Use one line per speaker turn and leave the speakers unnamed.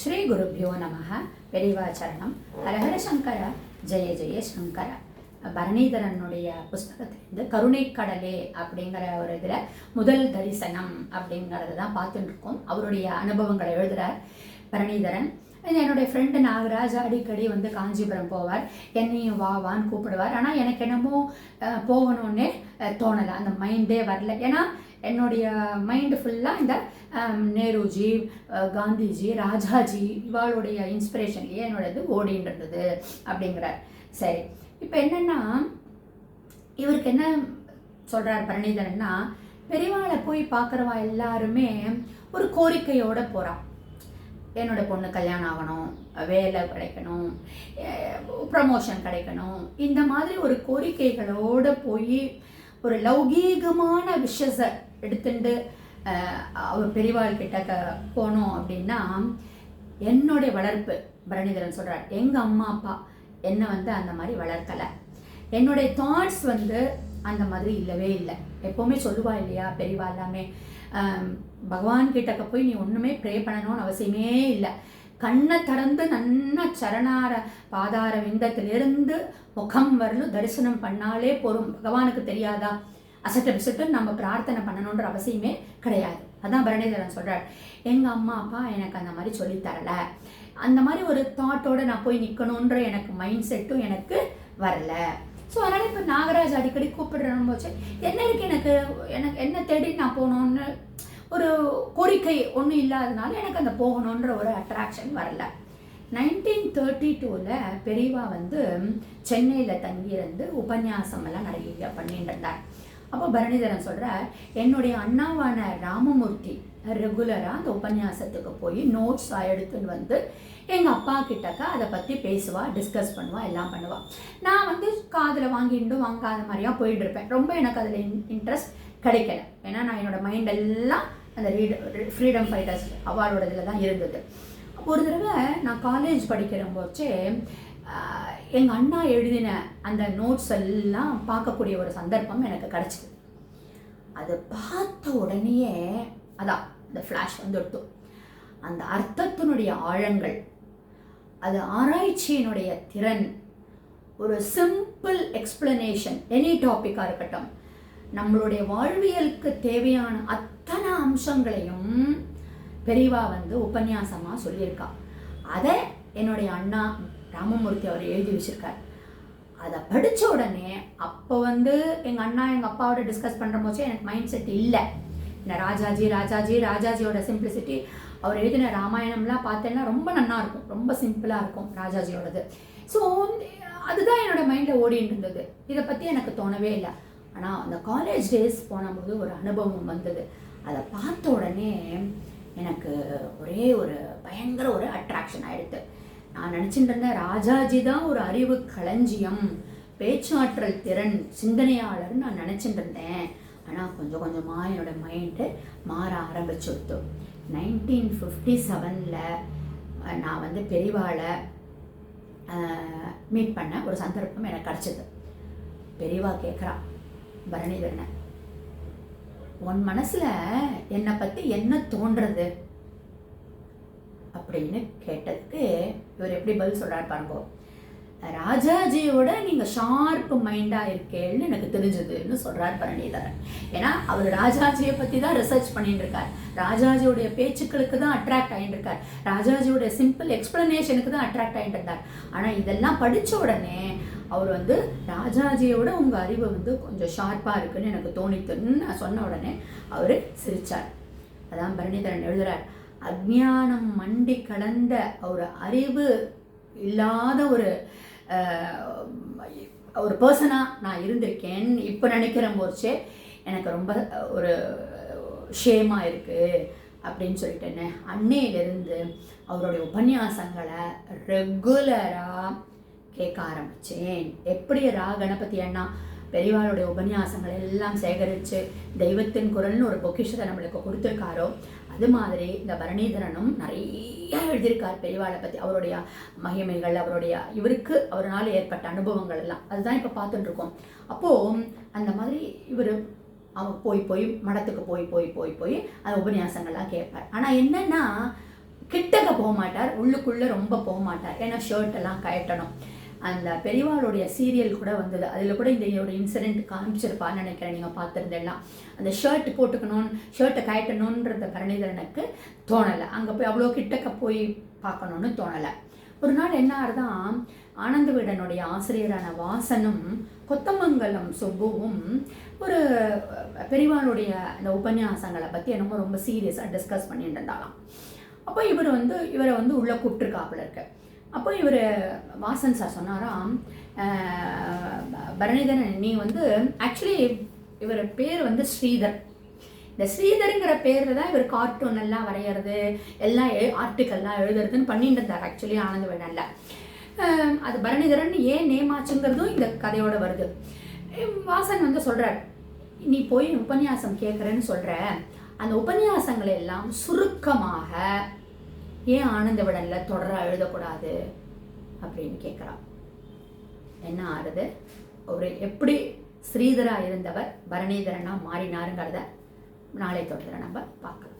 ஸ்ரீ குருப்பியோ நமக பெரிவாச்சரணம் ஹரஹர சங்கர. ஜெய ஜெய சங்கர. பரணிதரனுடைய புஸ்தகத்திலிருந்து கருணைக்கடலே அப்படிங்கிற ஒரு இதில் முதல் தரிசனம் அப்படிங்கிறத தான் பார்த்துட்டு இருக்கோம் அவருடைய அனுபவங்களை எழுதுகிறார் பரணிதரன் என்னுடைய ஃப்ரெண்டு நாகராஜ் அடிக்கடி வந்து காஞ்சிபுரம் போவார். என்னையும் வா வான்னு கூப்பிடுவார். ஆனால் எனக்கு என்னமோ போகணுன்னே தோணலை. அந்த மைண்டே வரல. ஏன்னா என்னுடைய மைண்டு ஃபுல்லாக இந்த நேருஜி காந்திஜி ராஜாஜி இவாளுடைய இன்ஸ்பிரேஷன்லேயே என்னோடது ஓடின்னு இருந்தது அப்படிங்கிறார். சரி இப்போ என்னென்னா இவருக்கு என்ன சொல்கிறார் பரணிதரன்னா பெரியவாளை போய் பார்க்குறவா எல்லாருமே ஒரு கோரிக்கையோட போகிறான் என்னோட பொண்ணு கல்யாணம் ஆகணும் வேலை கிடைக்கணும் ப்ரமோஷன் கிடைக்கணும் இந்த மாதிரி ஒரு கோரிக்கைகளோட போய் ஒரு லௌகீகமான விஷஸை எடுத்துட்டு அவர் பெரியவாள் கிட்ட போனோம் அப்படின்னா என்னுடைய வளர்ப்பு பரணிதரன் சொல்கிறார் எங்கள் அம்மா அப்பா என்னை வந்து அந்த மாதிரி வளர்க்கலை. என்னுடைய தாட்ஸ் வந்து அந்த மாதிரி இல்லவே இல்லை. எப்போவுமே சொல்லுவா இல்லையா பெரியவா எல்லாமே பகவான் கிட்டக்க போய் நீ ஒன்றுமே ப்ரே பண்ணணும்னு அவசியமே இல்லை. கண்ணை திறந்து நன்னா சரணார பாதார விந்தத்திலிருந்து முகம் வரலும் தரிசனம் பண்ணாலே போதும். பகவானுக்கு தெரியாதா? அசட்ட பிசட்டு நம்ம பிரார்த்தனை பண்ணணுன்ற அவசியமே கிடையாது. அதான் பரணிதரன் சொல்கிறார் எங்கள் அம்மா அப்பா எனக்கு அந்த மாதிரி சொல்லி தரல. அந்த மாதிரி ஒரு தாட்டோட நான் போய் நிற்கணுன்ற எனக்கு மைண்ட் செட்டும் எனக்கு வரல. ஸோ அதனால் இப்போ நாகராஜ் அடிக்கடி கூப்பிடுறோம் போச்சு. என்ன இருக்கு எனக்கு? எனக்கு என்ன தேடி நான் போகணுன்னு ஒரு கோரிக்கை ஒன்றும் இல்லாதனால எனக்கு அந்த போகணுன்ற ஒரு அட்ராக்ஷன் வரல. நைன்டீன் தேர்ட்டி டூவில் பெரியவா வந்து சென்னையில் தங்கியிருந்து உபன்யாசம் எல்லாம் நிறைய பண்ணிட்டு இருந்தார். அப்போ பரணிதரன் சொல்கிறார் என்னுடைய அண்ணாவான ராமமூர்த்தி ரெகுலராக அந்த உபன்யாசத்துக்கு போய் நோட்ஸ் எடுத்துன்னு வந்து எங்கள் அப்பா கிட்டக்க அதை பற்றி பேசுவா டிஸ்கஸ் பண்ணுவா எல்லாம் பண்ணுவா. நான் வந்து காதில் வாங்கிட்டு வாங்காத மாதிரியாக போயிட்டு இருப்பேன். ரொம்ப எனக்கு அதில் இன்ட்ரெஸ்ட் கிடைக்கல. ஏன்னா நான் என்னோட மைண்ட் எல்லாம் அந்த ரீட் ஃப்ரீடம் ஃபைட்டர்ஸ் அவார்டோட இதில் தான் இருந்தது. ஒரு தடவை நான் காலேஜ் படிக்கிற போச்சே எங்கள் அண்ணா எழுதின அந்த நோட்ஸ் எல்லாம் பார்க்கக்கூடிய ஒரு சந்தர்ப்பம் எனக்கு கிடச்சிது. அது பார்த்த உடனேயே அதான் இந்த ஃப்ளாஷ் வந்துடுத்தோம் அந்த அர்த்தத்தினுடைய ஆழங்கள் அது ஆராய்ச்சியினுடைய திறன் ஒரு சிம்பிள் எக்ஸ்பிளனேஷன் எனி டாப்பிக்காக இருக்கட்டும் நம்மளுடைய வாழ்வியலுக்கு தேவையான அத்தனை அம்சங்களையும் பெரியவா வந்து உபன்யாசமாக சொல்லியிருக்கா. அதை என்னுடைய அண்ணா ராமமூர்த்தி அவர் எழுதி வச்சிருக்கார். அதை படித்த உடனே அப்போ வந்து எங்கள் அண்ணா எங்கள் அப்பாவோட டிஸ்கஸ் பண்ணுற போச்சே எனக்கு மைண்ட் செட் இல்லை. இந்த ராஜாஜி ராஜாஜி ராஜாஜியோட சிம்பிளிசிட்டி அவர் எழுதின ராமாயணம்லாம் பார்த்தேன்னா ரொம்ப நல்லா இருக்கும். ரொம்ப சிம்பிளாக இருக்கும் ராஜாஜியோடது. ஸோ அதுதான் என்னோட மைண்டில் ஓடிட்டு இருந்தது. இதை பற்றி எனக்கு தோணவே இல்லை. ஆனால் அந்த காலேஜ் டேஸ் போனபோது ஒரு அனுபவம் வந்தது. அதை பார்த்த உடனே எனக்கு ஒரே ஒரு பயங்கர ஒரு அட்ராக்ஷன் ஆகிடுது நான் நினச்சிட்டு இருந்தேன் ராஜாஜி தான் ஒரு அறிவு களஞ்சியம் பேச்சாற்றல் திறன் சிந்தனையாளர்னு நான் நினச்சிட்டு இருந்தேன் ஆனால் கொஞ்சம் கொஞ்சமாக என்னோட மைண்டு மாற ஆரம்பிச்சுடுத்து. நைன்டீன் ஃபிஃப்டி செவனில் நான் வந்து பெரியவாளை மீட் பண்ண ஒரு சந்தர்ப்பம் எனக்கு கிடச்சிது. பெரியவா கேட்குறா பரணிதரனை. உன் மனசில் என்னை பற்றி என்ன தோன்றது அப்படின்னு கேட்டதுக்கு இவர் எப்படி பதில் சொல்றாரு பாருங்க. ராஜாஜியோட நீங்கள் ஷார்ப் மைண்டாக இருக்கேன்னு எனக்கு தெரிஞ்சதுன்னு சொல்கிறார் பரணிதரன் ஏன்னா அவர் ராஜாஜியை பற்றி தான் ரிசர்ச் பண்ணிட்டு இருக்கார் ராஜாஜியோடைய பேச்சுக்களுக்கு தான் அட்ராக்ட் ஆகிட்டு இருக்கார் ராஜாஜியோட சிம்பிள் எக்ஸ்பிளனேஷனுக்கு தான் அட்ராக்ட் ஆகிட்டு இருந்தார் ஆனால் இதெல்லாம் படித்த உடனே அவர் வந்து ராஜாஜியோட உங்கள் அறிவு வந்து கொஞ்சம் ஷார்ப்பாக இருக்குன்னு எனக்கு தோணித்துன்னு நான் சொன்ன உடனே அவர் சிரிச்சார். அதான் பரணிதரன் எழுதுறார். அஜ்ஞானம் மண்டி கலந்த ஒரு அறிவு இல்லாத ஒரு ஒரு பர்சனாக நான் இருந்திருக்கேன். இப்போ நினைக்கிற போச்சே எனக்கு ரொம்ப ஒரு ஷேமாக இருக்குது அப்படின்னு சொல்லிட்டேன்னு அன்னையிலிருந்து அவருடைய உபன்யாசங்களை ரெகுலராக கேட்க ஆரம்பித்தேன் எப்படி ரா கணபதி அண்ணா பெரியவாளுடைய உபன்யாசங்கள் எல்லாம் சேகரித்து தெய்வத்தின் குரல்னு ஒரு பொக்கிஷத்தை நம்மளுக்கு கொடுத்துருக்காரோ அது மாதிரி இந்த பரணிதரனும் நிறைய எழுதியிருக்கார் பெரியவாளை பற்றி அவருடைய மகிமைகள் அவருடைய இவருக்கு அவரால் ஏற்பட்ட அனுபவங்கள் எல்லாம். அதுதான் இப்போ பார்த்துட்டு இருக்கோம் அப்போது அந்த மாதிரி இவர் அவன் போய் போய் மடத்துக்கு போய் போய் போய் போய் அந்த உபன்யாசங்கள்லாம் கேட்பார். ஆனால் என்னென்னா கிட்டக்க போக மாட்டார் உள்ளுக்குள்ளே ரொம்ப போக மாட்டார் ஏன்னா ஷர்ட் எல்லாம் கயட்டணும் அந்த பெரியவாளுடைய சீரியல் கூட வந்தது. அதில் கூட இந்த ஒரு இன்சிடெண்ட் காமிச்சிருப்பான்னு நினைக்கிறேன். நீங்கள் பார்த்துருந்தெல்லாம் அந்த ஷர்ட் போட்டுக்கணும் ஷர்ட்டை கயட்டணுன்றத பரணிதரனுக்கு தோணலை. அங்கே போய் அவ்வளோ கிட்டக்க போய் பார்க்கணுன்னு தோணலை. ஒரு நாள் என்ன ஆறுதான் ஆனந்த வீடனுடைய ஆசிரியரான வாசனும் கொத்தமங்கலம் சுப்புவும் ஒரு பெரியவாளுடைய அந்த உபன்யாசங்களை பற்றி என்னமோ ரொம்ப சீரியஸாக டிஸ்கஸ் பண்ணிட்டு இருந்தாலாம் அப்போ இவர் வந்து இவரை வந்து உள்ளே கூப்பிட்டுருக்காப்புல இருக்கு. அப்போ இவர் வாசன் சார் சொன்னாராம் "அஹ், பரணிதரன் நீ வந்து ஆக்சுவலி இவர் பேர் வந்து ஸ்ரீதர். இந்த ஸ்ரீதருங்கிற பேரில் தான் இவர் கார்ட்டூன் எல்லாம் வரைகிறது எல்லாம் ஆர்டிக்கல்லாம் எழுதுறதுன்னு பண்ணிட்டு இருந்தார். ஆக்சுவலி ஆனந்த விடனில். அது பரணிதரன் ஏன் நேம் ஆச்சுங்கிறதும் இந்த கதையோட வருது. வாசன் வந்து சொல்கிறார் நீ போய் உபன்யாசம் கேட்குறேன்னு சொல்கிற அந்த உபன்யாசங்களை எல்லாம் சுருக்கமாக ஏன் ஆனந்த விடனில் தொடர எழுதக்கூடாது? அப்படின்னு கேட்குறான் என்ன ஆறுது? ஒரு எப்படி ஸ்ரீதராக இருந்தவர் பரணிதரனாக மாறினாருங்கிறத நாளை தொடர்ந்து நம்ம பார்க்கலாம்.